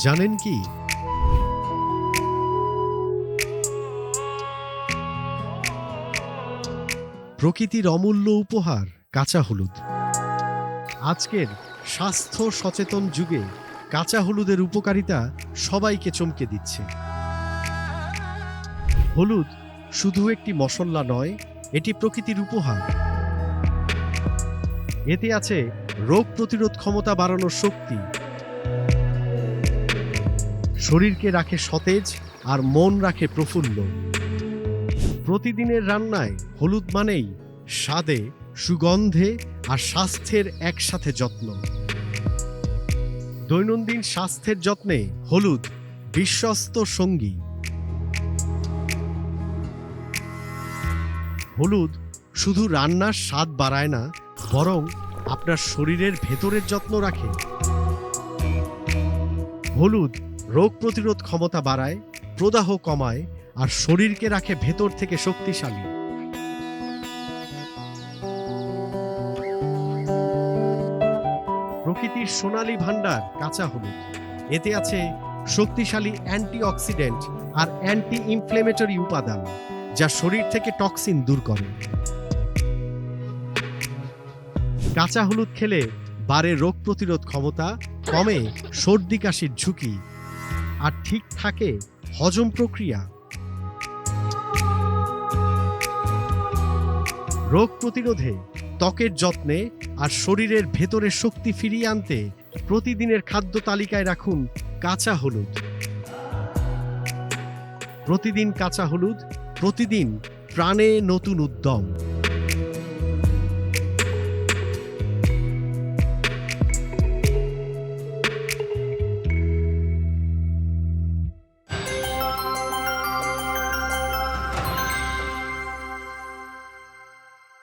জানেন কি? প্রকৃতির অমূল্য উপহার কাঁচা হলুদ। আজকের স্বাস্থ্য সচেতন যুগে কাঁচা হলুদের উপকারিতা সবাইকে চমকে দিচ্ছে। হলুদ শুধু একটি মশলা নয়, এটি প্রকৃতির উপহার। এতে আছে রোগ প্রতিরোধ ক্ষমতা বাড়ানোর শক্তি। শরীরকে রাখে সতেজ আর মন রাখে প্রফুল্ল। প্রতিদিনের রান্নায় হলুদ মানেই স্বাদে, সুগন্ধে আর স্বাস্থ্যের একসাথে যত্ন। দৈনন্দিন স্বাস্থ্যের যত্নে হলুদ বিশ্বস্ত সঙ্গী। হলুদ শুধু রান্নার স্বাদ বাড়ায় না, বরং আপনার শরীরের ভেতরের যত্ন রাখে। হলুদ রোগ প্রতিরোধ ক্ষমতা বাড়ায়, প্রদাহ কমায় আর শরীরকে রাখে ভেতর থেকে শক্তিশালী। প্রকৃতির সোনালী ভাণ্ডার কাঁচা হলুদ। এতে আছে শক্তিশালী অ্যান্টিঅক্সিডেন্ট আর অ্যান্টি ইনফ্লেমেটরি উপাদান, যা শরীর থেকে টক্সিন দূর করে। কাঁচা হলুদ খেলে বাড়ে রোগ প্রতিরোধ ক্ষমতা, কমে সর্দি কাশির ঝুঁকি। আর ঠিক থাকে হজম প্রক্রিয়া। রোগ প্রতিরোধে ত্বকের যত্নে আর শরীরের ভেতরে শক্তি ফিরিয়ে আনতে প্রতিদিনের খাদ্য তালিকায় রাখুন কাঁচা হলুদ। প্রতিদিন কাঁচা হলুদ, প্রতিদিন প্রাণে নতুন উদ্যম।